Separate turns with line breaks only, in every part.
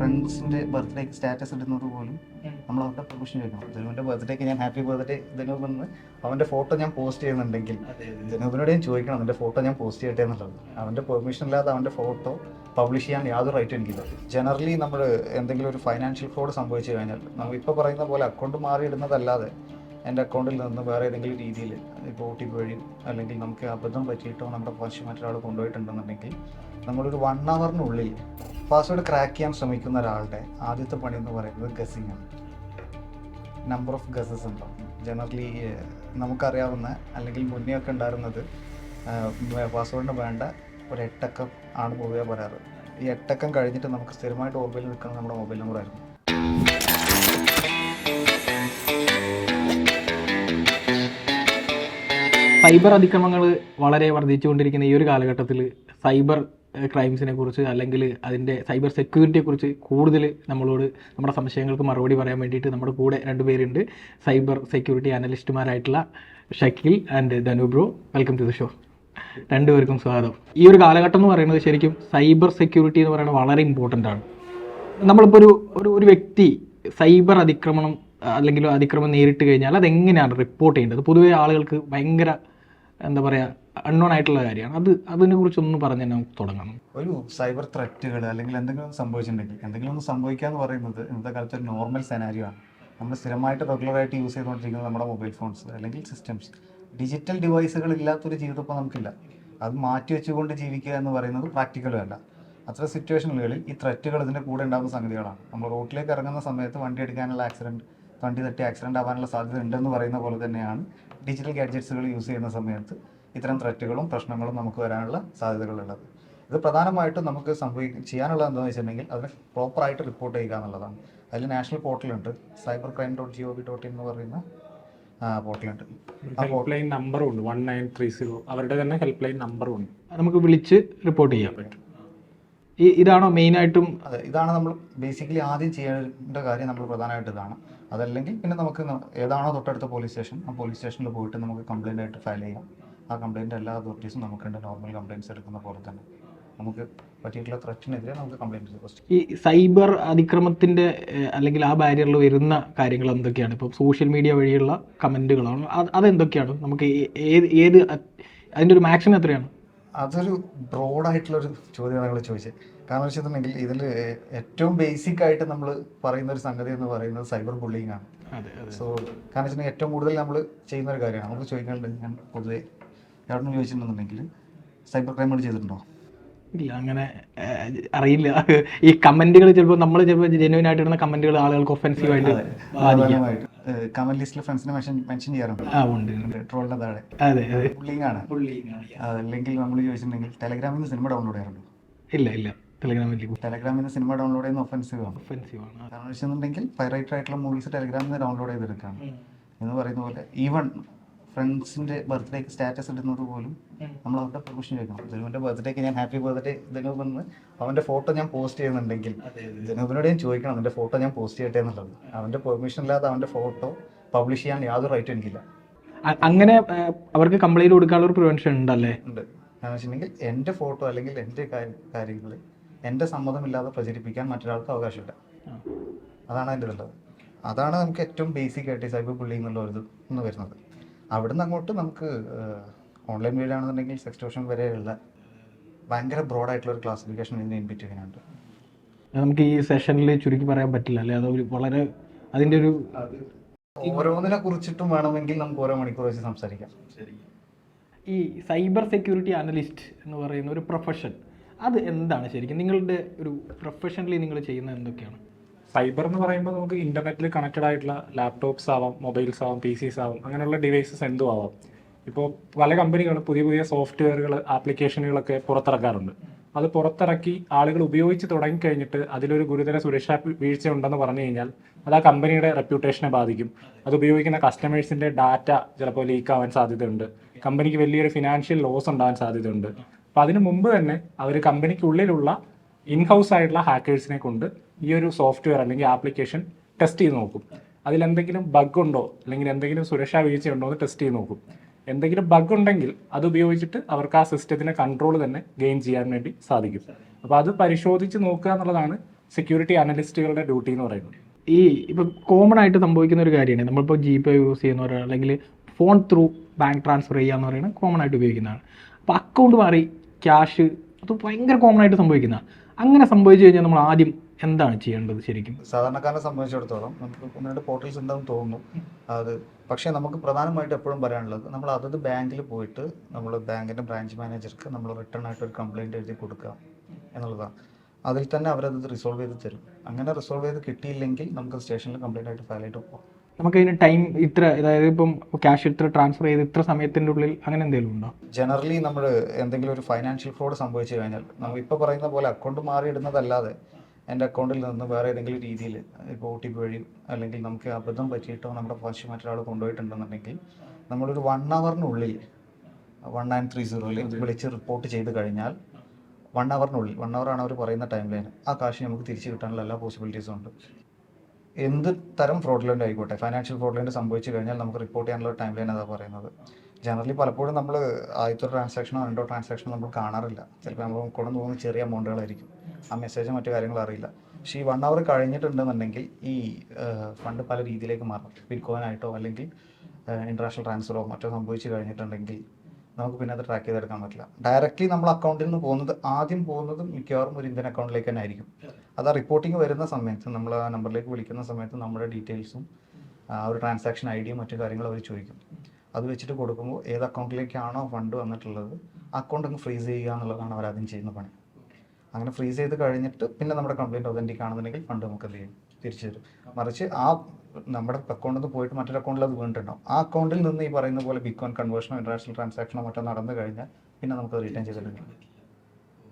ഫ്രണ്ട്സിന്റെ birthday status ഇടുന്നത് പോലും നമ്മൾ അവരുടെ പെർമിഷൻ ചോദിക്കണം ജനുവിന്റെ ബർത്ത്ഡേക്ക് ഞാൻ ഹാപ്പി ബർത്ത്ഡേ ജനൂബ് എന്ന് അവന്റെ ഫോട്ടോ ഞാൻ പോസ്റ്റ് ചെയ്യുന്നുണ്ടെങ്കിൽ ജനൂബിനോട് ഞാൻ ചോദിക്കണം അവന്റെ ഫോട്ടോ ഞാൻ പോസ്റ്റ് ചെയ്യട്ടെ എന്നുള്ളത്. അവന്റെ പെർമിഷൻ ഇല്ലാതെ അവന്റെ ഫോട്ടോ പബ്ലിഷ് ചെയ്യാൻ യാതൊരു റൈറ്റും എനിക്കില്ല. ജനറലി നമ്മൾ എന്തെങ്കിലും ഒരു ഫൈനാൻഷ്യൽ ഫ്രോഡ് സംഭവിച്ചു കഴിഞ്ഞാൽ നമ്മൾ ഇപ്പോൾ പറയുന്ന പോലെ അക്കൗണ്ട് മാറിയിടുന്നതല്ലാതെ എന്റെ അക്കൗണ്ടിൽ നിന്ന് വേറെ ഏതെങ്കിലും രീതിയിൽ ഇപ്പോൾ ഒ ടി പി വഴി അല്ലെങ്കിൽ നമുക്ക് അബദ്ധം പറ്റിയിട്ടോ നമ്മുടെ പശു മറ്റൊരാൾ കൊണ്ടുപോയിട്ടുണ്ടെന്നുണ്ടെങ്കിൽ നമ്മളൊരു വൺ അവറിനുള്ളിൽ പാസ്വേഡ് ക്രാക്ക് ചെയ്യാൻ ശ്രമിക്കുന്ന ഒരാളുടെ ആദ്യത്തെ പണി എന്ന് പറയുന്നത് ഗസിങ് ആണ്. നമ്പർ ഓഫ് ഗസസ് ഉണ്ടാവും ജനറലി നമുക്കറിയാവുന്ന അല്ലെങ്കിൽ മുന്നേ ഒക്കെ ഉണ്ടായിരുന്നത് പാസ്വേഡിന് വേണ്ട ഒരു എട്ടക്കം ആണ് പൊതുവെ പറയാറ്. ഈ എട്ടക്കം കഴിഞ്ഞിട്ട് നമുക്ക് സ്ഥിരമായിട്ട് ഓർമ്മയിൽ നിൽക്കുന്നത് നമ്മുടെ മൊബൈൽ നമ്പർ
സൈബർ അതിക്രമങ്ങൾ വളരെ വർദ്ധിച്ചുകൊണ്ടിരിക്കുന്ന ഈ ഒരു കാലഘട്ടത്തിൽ സൈബർ ക്രൈംസിനെ കുറിച്ച് അല്ലെങ്കിൽ അതിന്റെ സൈബർ സെക്യൂരിറ്റിയെ കുറിച്ച് കൂടുതൽ നമ്മളോട് നമ്മുടെ സംശയങ്ങൾക്ക് മറുപടി പറയാൻ വേണ്ടിയിട്ട് നമ്മുടെ കൂടെ രണ്ടുപേരുണ്ട് cyber security അനലിസ്റ്റുമാരായിട്ടുള്ള Shakil and Dhanu bro. Welcome to the show. രണ്ടുപേർക്കും സ്വാഗതം. ഈ ഒരു കാലഘട്ടം എന്ന് പറയുന്നത് ശരിക്കും സൈബർ സെക്യൂരിറ്റി എന്ന് പറയുന്നത് വളരെ ഇമ്പോർട്ടന്റ് ആണ്. നമ്മളിപ്പോൾ ഒരു ഒരു വ്യക്തി സൈബർ അതിക്രമണം അല്ലെങ്കിൽ അതിക്രമം നേരിട്ട് കഴിഞ്ഞാൽ അതെങ്ങനെയാണ് റിപ്പോർട്ട് ചെയ്യേണ്ടത്? പൊതുവേ ആളുകൾക്ക് ഭയങ്കര എന്താ പറയുക അൺനോൺ ആയിട്ടുള്ള കാര്യമാണ്. അത് അതിനെ കുറിച്ചൊന്ന് പറഞ്ഞ് തന്നെ നമുക്ക് തുടങ്ങണം.
ഒരു സൈബർ ത്രെറ്റുകൾ അല്ലെങ്കിൽ എന്തെങ്കിലും സംഭവിച്ചിട്ടുണ്ടെങ്കിൽ എന്തെങ്കിലും ഒന്ന് സംഭവിക്കുക എന്ന് പറയുന്നത് ഇന്നത്തെ കാലത്ത് ഒരു നോർമൽ സെനാരിയോ ആണ്. നമ്മൾ സ്ഥിരമായിട്ട് റെഗുലറായിട്ട് യൂസ് ചെയ്തുകൊണ്ടിരിക്കുന്നത് നമ്മുടെ മൊബൈൽ ഫോൺസ് അല്ലെങ്കിൽ സിസ്റ്റംസ് ഡിജിറ്റൽ ഡിവൈസുകൾ ഇല്ലാത്തൊരു ജീവിതം ഇപ്പോൾ നമുക്കില്ല. അത് മാറ്റി വെച്ചുകൊണ്ട് ജീവിക്കുക എന്ന് പറയുന്നത് പ്രാക്ടിക്കലും അല്ല അത്ര സിറ്റുവേഷനുകളിൽ ഈ ത്രെറ്റുകൾ ഇതിന്റെ കൂടെ ഉണ്ടാകുന്ന സംഗതികളാണ്. നമ്മൾ റോഡിലേക്ക് ഇറങ്ങുന്ന സമയത്ത് വണ്ടി എടുക്കാനുള്ള ആക്സിഡന്റ് വണ്ടി തട്ടി ആക്സിഡന്റ് ആവാനുള്ള സാധ്യത ഉണ്ടെന്ന് പറയുന്ന പോലെ തന്നെയാണ് ഡിജിറ്റൽ ഗാഡ്ജറ്റ്സുകൾ യൂസ് ചെയ്യുന്ന സമയത്ത് ഇത്തരം ത്രെറ്റുകളും പ്രശ്നങ്ങളും നമുക്ക് വരാനുള്ള സാധ്യതകളുള്ളത്. ഇത് പ്രധാനമായിട്ടും നമുക്ക് സംഭവിക്കും ചെയ്യാനുള്ളത് എന്താണെന്ന് വെച്ചിട്ടുണ്ടെങ്കിൽ അതിനെ പ്രോപ്പറായിട്ട് റിപ്പോർട്ട് ചെയ്യുക എന്നുള്ളതാണ്. അതിൽ national പോർട്ടലുണ്ട് cyber crime dot G O V dot in എന്ന് പറയുന്ന പോർട്ടലുണ്ട് ആ
ഹെൽപ്പ് ലൈൻ നമ്പറും ഉണ്ട്. വൺ നയൻ ത്രീ സീറോ അവരുടെ തന്നെ ഹെൽപ്പ് ലൈൻ നമ്പറും ഉണ്ട്.
നമുക്ക് വിളിച്ച് റിപ്പോർട്ട് ചെയ്യാൻ പറ്റും. ഈ ഇതാണോ മെയിനായിട്ടും
അതെ ഇതാണ് നമ്മൾ ബേസിക്കലി ആദ്യം ചെയ്യേണ്ട കാര്യം നമ്മൾ പ്രധാനമായിട്ട് ഇതാണ്. അതല്ലെങ്കിൽ പിന്നെ നമുക്ക് ഏതാണോ തൊട്ടടുത്ത പോലീസ് സ്റ്റേഷൻ ആ പോലീസ് സ്റ്റേഷനിൽ പോയിട്ട് നമുക്ക് കംപ്ലയിന്റ് ആയിട്ട് ഫയൽ ചെയ്യാം. ആ കംപ്ലയിന്റ് എല്ലാ അതോറിറ്റീസും നമുക്കുണ്ട്. നോർമൽ കംപ്ലയിന്റ്സ് എടുക്കുന്ന പോലെ തന്നെ. നമുക്ക് പറ്റിയിട്ടുള്ള ത്രെറ്റിനെതിരെ നമുക്ക് കംപ്ലയിന്റ് പോസ്റ്റ്
ഈ സൈബർ അതിക്രമത്തിന്റെ അല്ലെങ്കിൽ ആ ബാരിയറിൽ വരുന്ന കാര്യങ്ങൾ എന്തൊക്കെയാണ്? ഇപ്പോൾ സോഷ്യൽ മീഡിയ വഴിയുള്ള കമന്റുകളാണ് അത് അതെന്തൊക്കെയാണ്? നമുക്ക് ഏത് ഏത് അതിന്റെ ഒരു മാക്സിമം എത്രയാണ്?
അതൊരു ബ്രോഡായിട്ടുള്ളൊരു ചോദ്യമാണ് നിങ്ങൾ ചോദിച്ചത്. കാരണം വെച്ചിട്ടുണ്ടെങ്കിൽ ഇതിൽ ഏറ്റവും ബേസിക് ആയിട്ട് നമ്മൾ പറയുന്ന ഒരു സംഗതി എന്ന് പറയുന്നത് സൈബർ ബുള്ളിങ് ആണ്. സോ കാരണം വെച്ചിട്ടുണ്ടെങ്കിൽ ഏറ്റവും കൂടുതൽ നമ്മൾ ചെയ്യുന്ന ഒരു കാര്യമാണ്. നമുക്ക് ചോദിക്കാനുണ്ട് ഞാൻ പൊതുവെ എവിടെ ചോദിച്ചിട്ടുണ്ടെന്നുണ്ടെങ്കിൽ സൈബർ ക്രൈമുകൾ ചെയ്തിട്ടുണ്ടോ?
ഇല്ല അങ്ങനെ അറിയില്ല. ഈ കമന്റുകൾ ചിലപ്പോൾ നമ്മൾ ചിലപ്പോൾ ജെന്യൂൻ ആയിട്ട് ഇടുന്ന കമന്റുകൾ ആളുകൾക്ക് ഒഫൻസീവ് ആയിട്ട് ബാധിക്കാം.
കമന്റ് ലിസ്റ്റിൽ ഫ്രണ്ട്സിനെ മെൻഷൻ മെൻഷൻ ചെയ്യാറുണ്ട്.
ആ ഉണ്ട്.
ട്രോളിന്റെ താഴെ
അതെ അതെ.
പുള്ളിങ് ആണ്. അല്ലെങ്കിൽ നമ്മൾ ചോദിച്ചിട്ടുണ്ടെങ്കിൽ ടെലഗ്രാമിൽ നിന്ന് സിനിമ ഡൗൺലോഡ് ചെയ്യാറുണ്ട്.
ഇല്ല ഇല്ല. ടെലഗ്രാമിൽ
ടെലഗ്രാമിൽ നിന്ന് സിനിമ ഡൗൺലോഡ് ചെയ്യുന്ന ഒഫൻസീവ് ആണ്.
ഒഫൻസീവ് ആണ്
കാരണം വെച്ചിട്ടുണ്ടെങ്കിൽ പൈറേറ്റഡ് ആയിട്ടുള്ള മൂവീസ് ടെലഗ്രാമിൽ നിന്ന് ഡൗൺലോഡ് ചെയ്തെടുക്കാം എന്ന് പറയുന്ന പോലെ ഈവൻ ഫ്രണ്ട്സിന്റെ ബർത്ത്ഡേക്ക് സ്റ്റാറ്റസ് ഇടുന്നത് പോലും നമ്മൾ അവരുടെ പെർമിഷൻ ചോദിക്കണം ജനുവിന്റെ ബർത്ത്ഡേക്ക് ഞാൻ ഹാപ്പി ബർത്ത്ഡേ ജനൂബ് എന്ന് അവന്റെ ഫോട്ടോ ഞാൻ പോസ്റ്റ് ചെയ്യുന്നുണ്ടെങ്കിൽ ജനൂബിനോട് ഞാൻ ചോദിക്കണം അവന്റെ ഫോട്ടോ ഞാൻ പോസ്റ്റ് ചെയ്യട്ടെ എന്നുള്ളത്. അവന്റെ പെർമിഷൻ ഇല്ലാതെ അവന്റെ ഫോട്ടോ പബ്ലിഷ് ചെയ്യാൻ യാതൊരു റൈറ്റും എനിക്കില്ല.
അങ്ങനെ അവർക്ക് കംപ്ലൈന്റ് കൊടുക്കാനുള്ള ഒരു പ്രിവെൻഷൻ ഉണ്ടല്ലേ?
ഉണ്ട്. കാരണം വെച്ചിട്ടുണ്ടെങ്കിൽ എന്റെ ഫോട്ടോ അല്ലെങ്കിൽ എന്റെ കാര്യങ്ങൾ എന്റെ സമ്മതമില്ലാതെ പ്രചരിപ്പിക്കാൻ മറ്റൊരാൾക്ക് അവകാശമില്ല. അതാണ് അതിന്റെ ഉള്ളത്. അതാണ് നമുക്ക് ഏറ്റവും ബേസിക് ആയിട്ട് സൈബർ ബുള്ളിങ് എന്നുള്ള ഒരു ഇത് വരുന്നത്. അവിടുന്ന് അങ്ങോട്ട് നമുക്ക് ഓൺലൈൻ മീഡിയ ആണെന്നുണ്ടെങ്കിൽ സെക്സ്റ്റോഷൻ വരെയുള്ള ഭയങ്കര ബ്രോഡായിട്ടുള്ള ഒരു ക്ലാസിഫിക്കേഷൻ ഇതിന് ഇൻപിറ്റ് ചെയ്യാനുണ്ട്
നമുക്ക് ഈ സെഷനിൽ ചുരുക്കി പറയാൻ പറ്റില്ല അല്ലേ? അത് ഒരു വളരെ അതിന്റെ ഒരു
ഓരോന്നിനെ കുറിച്ചിട്ടും വേണമെങ്കിൽ നമുക്ക് ഓരോ മണിക്കൂർ വെച്ച് സംസാരിക്കാം.
ഈ സൈബർ സെക്യൂരിറ്റി അനലിസ്റ്റ് എന്ന് പറയുന്ന ഒരു പ്രൊഫഷൻ അത് എന്താണ് ശരിക്കും? നിങ്ങളുടെ ഒരു പ്രൊഫഷണലി നിങ്ങൾ ചെയ്യുന്നത് എന്തൊക്കെയാണ്?
സൈബർ എന്ന് പറയുമ്പോൾ നമുക്ക് ഇന്റർനെറ്റിൽ കണക്റ്റഡ് ആയിട്ടുള്ള ലാപ്ടോപ്സ് ആവാം മൊബൈൽസ് ആവാം പി സീസ് ആവാം അങ്ങനെയുള്ള ഡിവൈസസ് എന്തും ആവാം. ഇപ്പോൾ പല കമ്പനികളും പുതിയ പുതിയ സോഫ്റ്റ്വെയറുകൾ ആപ്ലിക്കേഷനുകളൊക്കെ പുറത്തിറക്കാറുണ്ട്. അത് പുറത്തിറക്കി ആളുകൾ ഉപയോഗിച്ച് തുടങ്ങിക്കഴിഞ്ഞിട്ട് അതിലൊരു ഗുരുതര സുരക്ഷാ വീഴ്ച ഉണ്ടെന്ന് പറഞ്ഞു കഴിഞ്ഞാൽ അത് ആ കമ്പനിയുടെ റെപ്യൂട്ടേഷനെ ബാധിക്കും. അത് ഉപയോഗിക്കുന്ന കസ്റ്റമേഴ്സിന്റെ ഡാറ്റ ചിലപ്പോൾ ലീക്ക് ആവാൻ സാധ്യതയുണ്ട്. കമ്പനിക്ക് വലിയൊരു ഫിനാൻഷ്യൽ ലോസ് ഉണ്ടാവാൻ സാധ്യതയുണ്ട്. അപ്പോൾ അതിനു മുമ്പ് തന്നെ അവർ കമ്പനിക്കുള്ളിലുള്ള ഇൻഹൗസ് ആയിട്ടുള്ള ഹാക്കേഴ്സിനെ കൊണ്ട് ഈ ഒരു സോഫ്റ്റ്വെയർ അല്ലെങ്കിൽ ആപ്ലിക്കേഷൻ ടെസ്റ്റ് ചെയ്ത് നോക്കും. അതിലെന്തെങ്കിലും ബഗ് ഉണ്ടോ? അല്ലെങ്കിൽ എന്തെങ്കിലും സുരക്ഷാ വീഴ്ച ഉണ്ടോ എന്ന് ടെസ്റ്റ് ചെയ്ത് നോക്കും. എന്തെങ്കിലും ബഗ് ഉണ്ടെങ്കിൽ അത് ഉപയോഗിച്ചിട്ട് അവർക്ക് ആ സിസ്റ്റത്തിനെ കൺട്രോൾ തന്നെ ഗെയിൻ ചെയ്യാൻ വേണ്ടി സാധിക്കും. അപ്പോൾ അത് പരിശോധിച്ച് നോക്കുക എന്നുള്ളതാണ് സെക്യൂരിറ്റി അനലിസ്റ്റുകളുടെ ഡ്യൂട്ടി എന്ന് പറയുന്നത്.
ഈ ഇപ്പം കോമൺ ആയിട്ട് സംഭവിക്കുന്ന ഒരു കാര്യമാണ്. നമ്മളിപ്പോൾ ജി പേ യൂസ് ചെയ്യുന്നവർ അല്ലെങ്കിൽ ഫോൺ ത്രൂ ബാങ്ക് ട്രാൻസ്ഫർ ചെയ്യുക എന്ന് പറയുന്നത് കോമൺ ആയിട്ട് ഉപയോഗിക്കുന്നതാണ്. അപ്പോൾ അക്കൗണ്ട് മാറി ക്യാഷ് അത് ഭയങ്കര കോമൺ ആയിട്ട് സംഭവിക്കുന്നതാണ്. അങ്ങനെ സംഭവിച്ചു കഴിഞ്ഞാൽ നമ്മൾ ആദ്യം എന്താണ് ചെയ്യേണ്ടത് ശരിക്കും?
സാധാരണക്കാരനെ സംബന്ധിച്ചിടത്തോളം നമുക്ക് ഒന്ന് രണ്ട് പോർട്ടൽസ് ഉണ്ടെന്ന് തോന്നുന്നു അത് പക്ഷേ നമുക്ക് പ്രധാനമായിട്ട് എപ്പോഴും പറയാനുള്ളത് നമ്മൾ അതത് ബാങ്കിൽ പോയിട്ട് നമ്മൾ ബാങ്കിന്റെ ബ്രാഞ്ച് മാനേജർക്ക് നമ്മൾ റിട്ടേൺ ആയിട്ട് ഒരു കംപ്ലയിന്റ് എഴുതി കൊടുക്കുക എന്നുള്ളതാണ്. അതിൽ തന്നെ അവരത് റിസോൾവ് ചെയ്ത് തരും. അങ്ങനെ റിസോൾവ് ചെയ്ത് കിട്ടിയില്ലെങ്കിൽ നമുക്ക് സ്റ്റേഷനിൽ കംപ്ലയിന്റ് ആയിട്ട് ഫയൽ ആയിട്ട് പോകാം
നമുക്ക് അതിന് ടൈം ഇത്ര അതായത് ഇപ്പം ക്യാഷ് ഇത്ര ട്രാൻസ്ഫർ ചെയ്ത് ഇത്ര സമയത്തിന്റെ ഉള്ളിൽ അങ്ങനെ എന്തെങ്കിലും ഉണ്ടോ?
ജനറലി നമ്മൾ എന്തെങ്കിലും ഒരു ഫൈനാൻഷ്യൽ ഫ്രോഡ് സംഭവിച്ചു കഴിഞ്ഞാൽ നമ്മൾ ഇപ്പോൾ പറയുന്ന പോലെ അക്കൗണ്ട് മാറിയിടുന്നതല്ലാതെ എന്റെ അക്കൗണ്ടിൽ നിന്ന് വേറെ ഏതെങ്കിലും രീതിയിൽ ഇപ്പോൾ ഒ ടി പി വഴി അല്ലെങ്കിൽ നമുക്ക് അബദ്ധം പറ്റിയിട്ടോ നമ്മുടെ പശു മറ്റൊരാൾ കൊണ്ടുപോയിട്ടുണ്ടെന്നുണ്ടെങ്കിൽ നമ്മളൊരു വൺ അവറിനുള്ളിൽ വൺ നയൻ ത്രീ സീറോയിൽ വിളിച്ച് റിപ്പോർട്ട് ചെയ്ത് കഴിഞ്ഞാൽ വൺ അവറിനുള്ളിൽ വൺ ആണ് അവർ പറയുന്ന ടൈം ലൈൻ ആ കാശ് നമുക്ക് തിരിച്ചു കിട്ടാനുള്ള എല്ലാ പോസിബിലിറ്റീസും ഉണ്ട്. എന്ത് തരം ഫ്രോഡ്ലന്റ് ആയിക്കോട്ടെ? ഫൈനാൻഷ്യൽ ഫ്രോഡ്ലന്റ് സംഭവിച്ചു കഴിഞ്ഞാൽ നമുക്ക് റിപ്പോർട്ട് ചെയ്യാനുള്ള ടൈം ലൈൻ അതാ പറയുന്നത്. ജനറലി പലപ്പോഴും നമ്മൾ ആദ്യത്തെ ട്രാൻസാക്ഷനോ രണ്ടോ ട്രാൻസാക്ഷനോ നമ്മൾ കാണാറില്ല. ചിലപ്പോൾ നമ്മൾ കൊണ്ടു പോകുന്ന ചെറിയ എമൗണ്ടുകളായിരിക്കും ആ മെസ്സേജ് മറ്റു കാര്യങ്ങൾ അറിയില്ല. പക്ഷേ ഈ വൺ അവർ കഴിഞ്ഞിട്ടുണ്ടെന്നുണ്ടെങ്കിൽ ഈ ഫണ്ട് പല രീതിയിലേക്ക് മാറും. ബിറ്റ്കോയിൻ ആയിട്ടോ അല്ലെങ്കിൽ ഇന്റർനാഷണൽ ട്രാൻസ്ഫറോ മറ്റോ സംഭവിച്ചു കഴിഞ്ഞിട്ടുണ്ടെങ്കിൽ നമുക്ക് പിന്നെ അത് ട്രാക്ക് ചെയ്തെടുക്കാൻ പറ്റില്ല. ഡയറക്റ്റ്ലി നമ്മൾ അക്കൗണ്ടിൽ നിന്ന് പോകുന്നത് ആദ്യം പോകുന്നത് മിക്കവാറും ഒരു ഇന്ത്യൻ അക്കൗണ്ടിലേക്ക് തന്നെ ആയിരിക്കും. അത് ആ റിപ്പോർട്ടിംഗ് വരുന്ന സമയത്ത് നമ്മൾ ആ നമ്പറിലേക്ക് വിളിക്കുന്ന സമയത്ത് നമ്മുടെ ഡീറ്റെയിൽസും ആ ഒരു ട്രാൻസാക്ഷൻ ഐ ഡിയും മറ്റു കാര്യങ്ങളും അവർ ചോദിക്കും. അത് വെച്ചിട്ട് കൊടുക്കുമ്പോൾ ഏത് അക്കൗണ്ടിലേക്കാണോ ഫണ്ട് വന്നിട്ടുള്ളത് അക്കൗണ്ട് അങ്ങ് ഫ്രീസ് ചെയ്യുക എന്നുള്ളതാണ് അവർ ആദ്യം ചെയ്യുന്ന പണി. അങ്ങനെ ഫ്രീസ് ചെയ്ത് കഴിഞ്ഞിട്ട് പിന്നെ നമ്മുടെ കംപ്ലയിന്റ് ഒതന്റിക് ആണെന്നുണ്ടെങ്കിൽ ഫണ്ട് നമുക്ക് എന്ത് ചെയ്യും? തിരിച്ചു തരും. മറിച്ച് ആ നമ്മുടെ അക്കൗണ്ടിൽ നിന്ന് പോയിട്ട് മറ്റൊരു അക്കൗണ്ടിൽ അത് വീണിട്ടുണ്ടാവും. ആ അക്കൗണ്ടിൽ നിന്ന് ഈ പറയുന്ന പോലെ ബിറ്റ്കോയിൻ കൺവേർഷനോ ഇന്റർനാഷണൽ ട്രാൻസാക്ഷനോ മറ്റോ നടന്നു കഴിഞ്ഞാൽ പിന്നെ നമുക്ക് റിട്ടേൺ ചെയ്തെടുക്കണം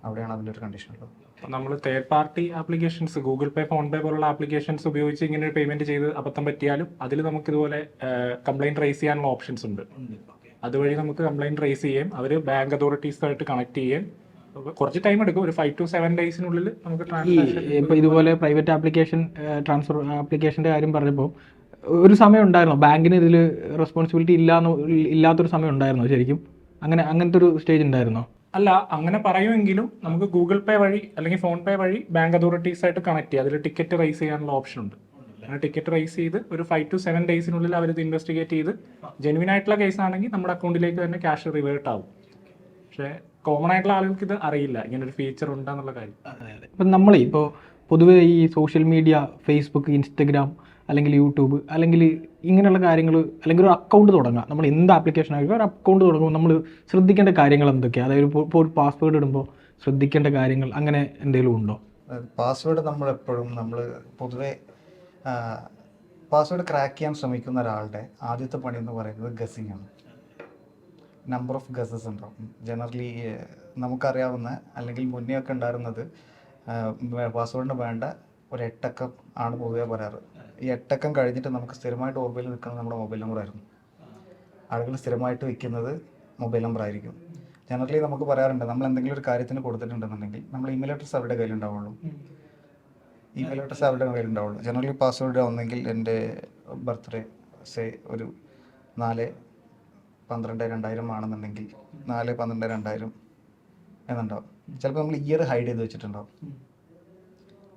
അവിടെയാണ് അതിന്റെ ഒരു കണ്ടീഷൻ ഉള്ളത്.
നമ്മൾ third party applications Google Pay PhonePe പോലുള്ള ആപ്ലിക്കേഷൻസ് ഉപയോഗിച്ച് ഇങ്ങനെ ഒരു പേയ്മെന്റ് ചെയ്ത് അബദ്ധം പറ്റിയാലും അതിൽ നമുക്ക് ഇതുപോലെ കംപ്ലൈന്റ് റേസ് ചെയ്യാനുള്ള ഓപ്ഷൻസ് ഉണ്ട്. അതുവഴി നമുക്ക് കംപ്ലൈന്റ് റേസ് ചെയ്യാം അവർ ബാങ്ക് അതോറിറ്റീസുമായിട്ട് കണക്ട് ചെയ്യാം കുറച്ച് ടൈം എടുക്കും. ഒരു ഫൈവ് ടു സെവൻ ഡേയ്സിനുള്ളിൽ നമുക്ക്
ഈ ഇപ്പോൾ ഇതുപോലെ പ്രൈവറ്റ് ആപ്ലിക്കേഷൻ ട്രാൻസ്ഫർ ആപ്ലിക്കേഷന്റെ കാര്യം പറഞ്ഞപ്പോൾ ഒരു സമയം ഉണ്ടായിരുന്നു. ബാങ്കിന് ഇതിൽ റെസ്പോൺസിബിലിറ്റി ഇല്ലാന്ന് ഇല്ലാത്തൊരു സമയം ഉണ്ടായിരുന്നോ ശരിക്കും? അങ്ങനെ അങ്ങനത്തെ ഒരു സ്റ്റേജ് ഉണ്ടായിരുന്നോ?
അല്ല അങ്ങനെ പറയുമെങ്കിലും നമുക്ക് ഗൂഗിൾ പേ വഴി അല്ലെങ്കിൽ ഫോൺ പേ വഴി ബാങ്ക് അതോറിറ്റീസ് ആയിട്ട് കണക്ട് ചെയ്യുക അതിൽ ടിക്കറ്റ് റൈസ് ചെയ്യാനുള്ള ഓപ്ഷൻ ഉണ്ട്. അങ്ങനെ ടിക്കറ്റ് റൈസ് ചെയ്ത് ഒരു ഫൈവ് ടു സെവൻ ഡേയ്സിനുള്ളിൽ അവർ ഇത് ഇൻവെസ്റ്റിഗേറ്റ് ചെയ്ത് ജെനുവിൻ ആയിട്ടുള്ള കേസ് ആണെങ്കിൽ നമ്മുടെ അക്കൗണ്ടിലേക്ക് തന്നെ ക്യാഷ് റിവേർട്ട് ആവും. പക്ഷേ കോമൺ ആയിട്ടുള്ള ആളുകൾക്ക് ഇത് അറിയില്ല. ഇങ്ങനെ ഒരു ഫീച്ചർ ഉണ്ടെന്നുള്ള കാര്യം.
ഇപ്പം നമ്മൾ ഇപ്പോൾ പൊതുവെ ഈ സോഷ്യൽ മീഡിയ ഫേസ്ബുക്ക് ഇൻസ്റ്റഗ്രാം അല്ലെങ്കിൽ യൂട്യൂബ് അല്ലെങ്കിൽ ഇങ്ങനെയുള്ള കാര്യങ്ങൾ അല്ലെങ്കിൽ ഒരു അക്കൗണ്ട് തുടങ്ങുക നമ്മൾ എന്ത് ആപ്ലിക്കേഷൻ ആയിരിക്കും ഒരു അക്കൗണ്ട് തുടങ്ങുമ്പോൾ നമ്മൾ ശ്രദ്ധിക്കേണ്ട കാര്യങ്ങൾ എന്തൊക്കെയാണ് അതായത് ഇപ്പോൾ ഒരു പാസ്വേഡ് ഇടുമ്പോൾ ശ്രദ്ധിക്കേണ്ട കാര്യങ്ങൾ അങ്ങനെ എന്തെങ്കിലും ഉണ്ടോ?
പാസ്വേഡ് നമ്മൾ എപ്പോഴും നമ്മൾ പൊതുവെ പാസ്വേഡ് ക്രാക്ക് ചെയ്യാൻ ശ്രമിക്കുന്ന ഒരാളുടെ ആദ്യത്തെ പണി എന്ന് പറയുന്നത് ഗസിങ് ആണ്. നമ്പർ ഓഫ് ഗസസ് ഉണ്ടാവും. ജനറലി നമുക്കറിയാവുന്ന അല്ലെങ്കിൽ മുന്നേ ഒക്കെ ഉണ്ടായിരുന്നത് പാസ്വേഡിന് വേണ്ട ഒരു എട്ടക്കം ആണ് പൊതുവെ പറയാറ്. ഈ എട്ടക്കം കഴിഞ്ഞിട്ട് നമുക്ക് സ്ഥിരമായിട്ട് മൊബൈൽ നിൽക്കുന്നത് നമ്മുടെ മൊബൈൽ നമ്പർ ആയിരുന്നു. ആളുകൾ സ്ഥിരമായിട്ട് വയ്ക്കുന്നത് മൊബൈൽ നമ്പർ ആയിരിക്കും. ജനറലി നമുക്ക് പറയാറുണ്ട് നമ്മൾ എന്തെങ്കിലും ഒരു കാര്യത്തിന് കൊടുത്തിട്ടുണ്ടെന്നുണ്ടെങ്കിൽ നമ്മൾ ഇമെയിൽ അഡ്രസ് അവരുടെ കയ്യിലുണ്ടാവുള്ളൂ ഇമെയിൽ അഡ്രസ്സ് അവരുടെ കയ്യിലുണ്ടാവുള്ളൂ ജനറലി പാസ്വേഡ് ഒന്നെങ്കിൽ എന്റെ ബർത്ത്ഡേ സേ ഒരു നാല് പന്ത്രണ്ട് രണ്ടായിരം ആണെന്നുണ്ടെങ്കിൽ നാല് പന്ത്രണ്ട് രണ്ടായിരം എന്നുണ്ടാവും. ചിലപ്പോൾ നമ്മൾ ഇയർ ഹൈഡ് ചെയ്ത് വെച്ചിട്ടുണ്ടാവും.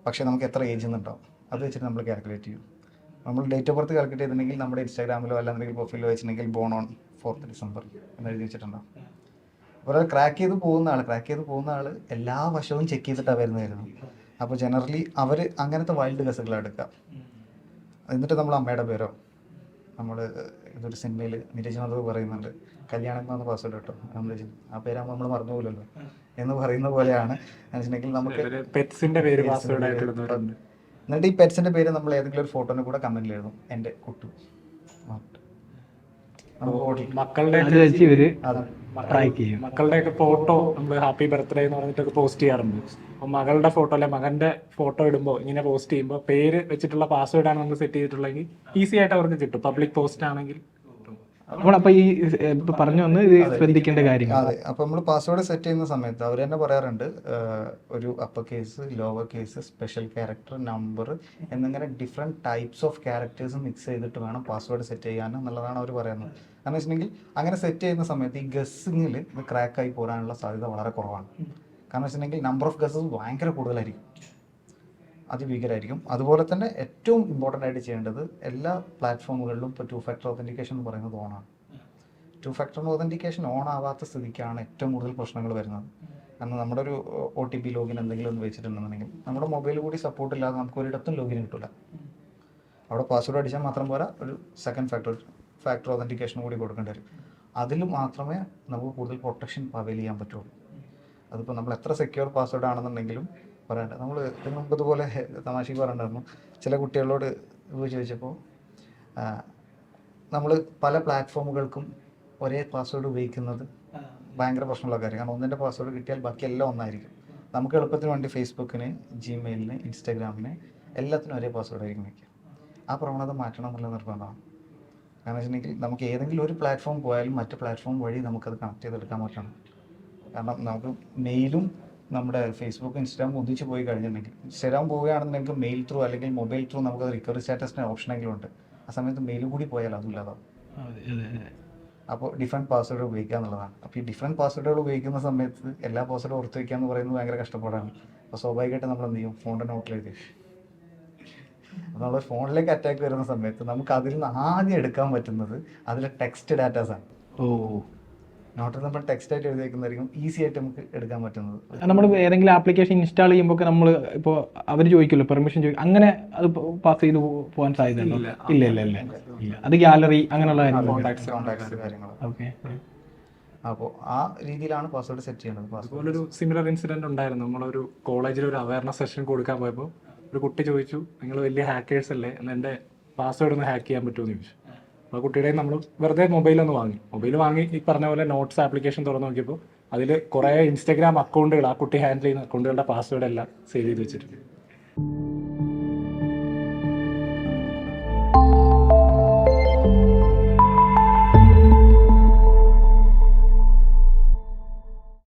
പക്ഷേ നമുക്ക് എത്ര ഏജ് എന്നുണ്ടാവും. അത് വെച്ചിട്ട് നമ്മൾ കാൽക്കുലേറ്റ് ചെയ്യും. നമ്മൾ ഡേറ്റ് ഓഫ് ബർത്ത് കാൽക്കുലേറ്റ് ചെയ്തിട്ടുണ്ടെങ്കിൽ നമ്മുടെ ഇൻസ്റ്റാഗ്രാമിലോ അല്ലാന്നുണ്ടെങ്കിൽ പ്രൊഫൈലോ വെച്ചിട്ടുണ്ടെങ്കിൽ ബോൺ ഓൺ ഫോർത്ത് ഡിസംബർ എന്ന് എഴുതി വെച്ചിട്ടുണ്ടാവും. അപ്പോൾ ക്രാക്ക് ചെയ്ത് പോകുന്ന ആൾ ക്രാക്ക് ചെയ്ത് പോകുന്ന ആൾ എല്ലാ വശവും ചെക്ക് ചെയ്തിട്ടാണ് വരുന്നതായിരുന്നു. അപ്പോൾ ജനറലി അവർ അങ്ങനത്തെ വൈൽഡ് ഗസുകളാണ് എടുക്കുക. എന്നിട്ട് നമ്മൾ അമ്മയുടെ പേരോ നമ്മൾ ഇതൊരു സിനിമയിൽ നിരജ് മാധവ് പറയുന്നുണ്ട്. കല്യാണം എന്നാണ് പാസ്വേഡ് കേട്ടോ നമ്മൾ ആ പേരാകുമ്പോൾ നമ്മൾ മറന്നു പോലല്ലോ എന്ന് പറയുന്ന പോലെയാണ്. വെച്ചിട്ടുണ്ടെങ്കിൽ നമുക്ക്
പെറ്റ്സിന്റെ പേര് പാസ്വേഡ്
എന്നിട്ട് ഈ പെറ്റ്സിന്റെ പേര് നമ്മൾ ഏതെങ്കിലും ഒരു ഫോട്ടോനെ കൂടെ കമന്റിൽ എഴുതും. എന്റെ കുട്ടു.
മക്കളുടെ ഫോട്ടോ നമ്മൾ ഹാപ്പി ബർത്ത്ഡേ എന്ന് പറഞ്ഞിട്ടൊക്കെ പോസ്റ്റ് ചെയ്യാറുണ്ട്. അപ്പോൾ മകളുടെ ഫോട്ടോ അല്ലെ മകന്റെ ഫോട്ടോ ഇടുമ്പോൾ ഇങ്ങനെ പോസ്റ്റ് ചെയ്യുമ്പോൾ പേര് വെച്ചിട്ടുള്ള പാസ്വേഡ് ആണ് നമ്മൾ സെറ്റ് ചെയ്തിട്ടുള്ളെങ്കിൽ ഈസി ആയിട്ട് അവർക്ക് കിട്ടും. പബ്ലിക് പോസ്റ്റ് ആണെങ്കിൽ.
അപ്പോൾ ഈ പറഞ്ഞു വന്ന് ഇത് ശ്രദ്ധിക്കേണ്ട കാര്യങ്ങൾ.
അതെ. അപ്പോൾ നമ്മൾ പാസ്വേഡ് സെറ്റ് ചെയ്യുന്ന സമയത്ത് അവർ തന്നെ പറയാറുണ്ട് ഒരു upper case lower case special character number എന്നിങ്ങനെ different types of characters mix ചെയ്തിട്ട് വേണം പാസ്വേഡ് സെറ്റ് ചെയ്യാൻ എന്നുള്ളതാണ് അവർ പറയുന്നത്. കാരണം വെച്ചിട്ടുണ്ടെങ്കിൽ അങ്ങനെ സെറ്റ് ചെയ്യുന്ന സമയത്ത് ഈ ഗസ്സിങ്ങിൽ ഇത് ക്രാക്കായി പോരാനുള്ള സാധ്യത വളരെ കുറവാണ്. കാരണം വെച്ചിട്ടുണ്ടെങ്കിൽ നമ്പർ ഓഫ് ഗസ്സസ് ഭയങ്കര കൂടുതലായിരിക്കും. അതിഭീകരമായിരിക്കും അതുപോലെ തന്നെ ഏറ്റവും ഇമ്പോർട്ടന്റ് ആയിട്ട് ചെയ്യേണ്ടത് എല്ലാ പ്ലാറ്റ്ഫോമുകളിലും ഇപ്പോൾ ടു ഫാക്ടർ ഒതന്റിക്കേഷൻ എന്ന് പറയുന്നത് ഓണാണ് ടു ഫാക്ടർ ഒതന്റിക്കേഷൻ ഓൺ ആവാത്ത സ്ഥിതിക്കാണ് ഏറ്റവും കൂടുതൽ പ്രശ്നങ്ങൾ വരുന്നത്. കാരണം നമ്മുടെ ഒരു ഒ ടി പി ലോഗിൻ എന്തെങ്കിലും ഒന്ന് വെച്ചിട്ടുണ്ടെന്നുണ്ടെങ്കിൽ നമ്മുടെ മൊബൈൽ കൂടി സപ്പോർട്ട് ഇല്ലാതെ നമുക്ക് ഒരിടത്തും ലോഗിൻ കിട്ടില്ല അവിടെ പാസ്വേഡ് അടിച്ചാൽ മാത്രം പോരാ ഒരു സെക്കൻഡ് ഫാക്ടർ ഫാക്ടർ ഒതന്റിക്കേഷൻ കൂടി കൊടുക്കേണ്ടി വരും. അതിൽ മാത്രമേ നമുക്ക് കൂടുതൽ പ്രൊട്ടക്ഷൻ അവൈൽ ചെയ്യാൻ പറ്റുള്ളൂ. അതിപ്പോൾ നമ്മൾ എത്ര സെക്യൂർ പാസ്വേഡ് ആണെന്നുണ്ടെങ്കിലും പറയണ്ട. നമ്മൾ ഇതിന് മുമ്പ് ഇതുപോലെ തമാശക്ക് പറയണ്ടായിരുന്നു. ചില കുട്ടികളോട് ചോദിച്ചപ്പോൾ നമ്മൾ പല പ്ലാറ്റ്ഫോമുകൾക്കും ഒരേ പാസ്വേഡ് ഉപയോഗിക്കുന്നത് ഭയങ്കര പ്രശ്നമുള്ള കാര്യം. കാരണം ഒന്നിന്റെ പാസ്വേഡ് കിട്ടിയാൽ ബാക്കി എല്ലാം ഒന്നായിരിക്കും. നമുക്ക് എളുപ്പത്തിന് വേണ്ടി ഫേസ്ബുക്കിന് ജിമെയിലിന് ഇൻസ്റ്റാഗ്രാമിന് എല്ലാത്തിനും ഒരേ പാസ്വേഡ് ആയിരിക്കും വയ്ക്കുക ആ പ്രവണത മാറ്റണം എന്നുള്ള നിർബന്ധമാണ്. കാരണം വെച്ചിട്ടുണ്ടെങ്കിൽ നമുക്ക് ഏതെങ്കിലും ഒരു പ്ലാറ്റ്ഫോം പോയാലും മറ്റു പ്ലാറ്റ്ഫോം വഴി നമുക്കത് കണക്ട് ചെയ്തെടുക്കാൻ പറ്റണം. കാരണം നമുക്ക് മെയിലും നമ്മുടെ ഫേസ്ബുക്ക് ഇൻസ്റ്റാഗ്രാം ഒന്നിച്ച് പോയി കഴിഞ്ഞിട്ടുണ്ടെങ്കിൽ ഇൻസ്റ്റാഗ്രാം പോവുകയാണെന്നുണ്ടെങ്കിൽ മെയിൽ ത്രൂ അല്ലെങ്കിൽ മൊബൈൽ ത്രൂ നമുക്ക് റിക്കവറി സ്റ്റാറ്റസിന് ഓപ്ഷനെങ്കിലും ഉണ്ട്. ആ സമയത്ത് മെയിൽ കൂടി പോയാൽ അതും ഇല്ലാതാവും. അപ്പോൾ ഡിഫറെന്റ് പാസ്വേഡ് ഉപയോഗിക്കുക എന്നുള്ളതാണ്. അപ്പോൾ ഈ ഡിഫറെന്റ് പാസ്വേഡുകൾ ഉപയോഗിക്കുന്ന സമയത്ത് എല്ലാ പാസ്വേഡും ഓർത്ത് വയ്ക്കുക എന്ന് പറയുന്നത് ഭയങ്കര കഷ്ടപ്പാടാണ്. അപ്പോൾ സ്വാഭാവികമായിട്ട് നമ്മൾ എന്ത് ചെയ്യും? ഫോണിന്റെ നോട്ടിൽ എഴുതി. നമ്മൾ ഫോണിലേക്ക് അറ്റാക്ക് വരുന്ന സമയത്ത് നമുക്ക് അതിൽ നിന്ന് ആദ്യം എടുക്കാൻ പറ്റുന്നത് അതിലെ ടെക്സ്റ്റ് ഡാറ്റാസാണ്
ഓ.
നോട്ടിൽ നമ്മൾ ടെക്സ്റ്റ് ആയിട്ട് എഴുതിയിരിക്കുന്നതായിരിക്കും ഈസി ആയിട്ട് നമുക്ക് എടുക്കാൻ പറ്റുന്നത്.
നമ്മൾ ഏതെങ്കിലും ആപ്ലിക്കേഷൻ ഇൻസ്റ്റാൾ ചെയ്യുമ്പോൾ നമ്മൾ ഇപ്പോൾ അവർ ചോദിക്കുമല്ലോ പെർമിഷൻ ചോദിക്കും അങ്ങനെ അത് പാസ് ചെയ്ത് പോകാൻ സാധ്യതയുണ്ടോ? ഇല്ല. ഇല്ല ഇല്ല ഇല്ല. അത് ഗാലറി അങ്ങനെയുള്ള കാര്യങ്ങൾ
കോൺടാക്ട്സ് കാര്യങ്ങൾ
ഓക്കെ
അപ്പോൾ ആ രീതിയിലാണ് പാസ്വേഡ് സെറ്റ് ചെയ്യേണ്ടത്. ഒരു
അതുപോലൊരു സിമിലർ ഇൻസിഡന്റ് ഉണ്ടായിരുന്നു. നമ്മളൊരു കോളേജിൽ ഒരു അവയർനെസ് സെഷൻ കൊടുക്കാൻ പോയപ്പോൾ ഒരു കുട്ടി ചോദിച്ചു നിങ്ങൾ വലിയ ഹാക്കേഴ്സ് അല്ലേ? എന്നെ എന്റെ പാസ്വേഡ് ഒന്ന് ഹാക്ക് ചെയ്യാൻ പറ്റുമോ? എന്ന് ചോദിച്ചു. അപ്പോൾ കുട്ടിയുടെ നമ്മൾ വെറുതെ മൊബൈൽ ഒന്ന് വാങ്ങി. മൊബൈൽ വാങ്ങി ഈ പറഞ്ഞ പോലെ നോട്ട്സ് ആപ്ലിക്കേഷൻ തുറന്നു നോക്കിയപ്പോൾ അതിൽ കുറേ ഇൻസ്റ്റാഗ്രാം അക്കൗണ്ടുകൾ ആ കുട്ടി ഹാൻഡിൽ ചെയ്യുന്ന അക്കൗണ്ടുകളുടെ പാസ്വേഡ് എല്ലാം സേവ് ചെയ്ത് വെച്ചിട്ടുണ്ട്.